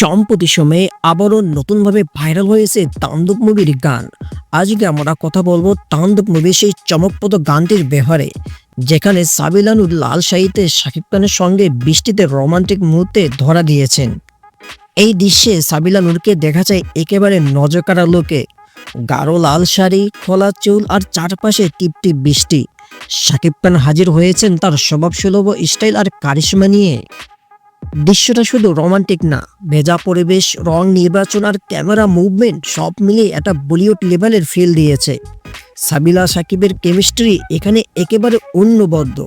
সম্প্রতি সময়ে আবারও নতুনভাবে ভাইরাল হয়েছে তাণ্ডব মুভির গান। আজকে আমরা কথা বলব তাণ্ডব মুভির সেই চমকপ্রদ গানটির ব্যবহারে, যেখানে সাবিলানুর লাল শাহিতে শাকিব খানের সঙ্গে বৃষ্টিতে রোমান্টিক মুহূর্তে ধরা দিয়েছেন। এই দৃশ্যে সাবিলা নূরকে দেখা যায় একেবারে নজরকাড়া লোকে। গাঢ় লাল শাড়ি, খোলা চুল আর চারপাশে টিপটিপ বৃষ্টি। শাকিব খান হাজির হয়েছেন তার স্বভাবসুলভ স্টাইল আর কারিশমা নিয়ে। দৃশ্যটা শুধু রোমান্টিক না। ভেজা পরিবেশ, রং নির্বাচন আর ক্যামেরা মুভমেন্ট সব মিলিয়ে একটা বলিউড লেভেলের ফিল দিয়েছে। সাবিলা সাকিবের কেমিস্ট্রি এখানে একেবারে অন্যবদ্ধ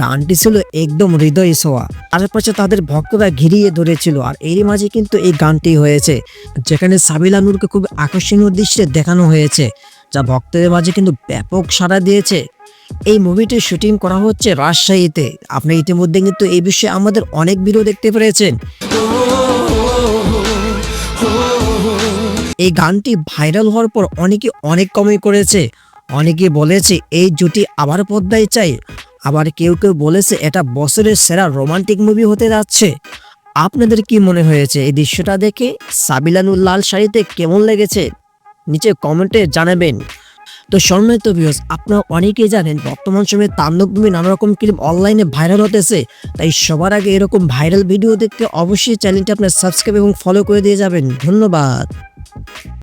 গানটি ছিল একদম হৃদয় ছোঁয়া। আশেপাশে তাদের ভক্তরা ঘিরিয়ে ধরেছিল আর এরই মাঝে কিন্তু এই গানটি হয়েছে, যেখানে সাবিলা নূরকে খুব আকর্ষণীয় দৃশ্যে দেখানো হয়েছে, যা ভক্তদের মাঝে কিন্তু ব্যাপক সাড়া দিয়েছে। এই মুভিটির শুটিং করা হচ্ছে রাজশাহীতে। আপনি ইতিমধ্যে কিন্তু এই বিষয়ে আমাদের অনেক ভিডিও দেখতে পেরেছেন। এই গানটি ভাইরাল হওয়ার পর অনেকে অনেক কমেন্ট করেছে। অনেকে বলেছে, এই জুটি আবার পদ্মায় চাই। আবার কেউ কেউ বলেছে, এটা বছরের সেরা রোমান্টিক মুভি হতে যাচ্ছে। আপনাদের কি মনে হয়েছে? এই দৃশ্যটা দেখে সাবিলানুর লাল শাড়িতে কেমন লেগেছে? নিচে কমেন্টে জানাবেন। তো সম্মানিত ভিউস আপনারা অনেকেই জানেন বর্তমান সময়ে তাণ্ডব মুভি নানা রকম ক্লিপ অনলাইনে ভাইরাল হতেছে। তাই সবার আগে এরকম ভাইরাল ভিডিও দেখতে অবশ্যই চ্যানেলটি আপনার সাবস্ক্রাইব এবং ফলো করে দিয়ে যাবেন। ধন্যবাদ।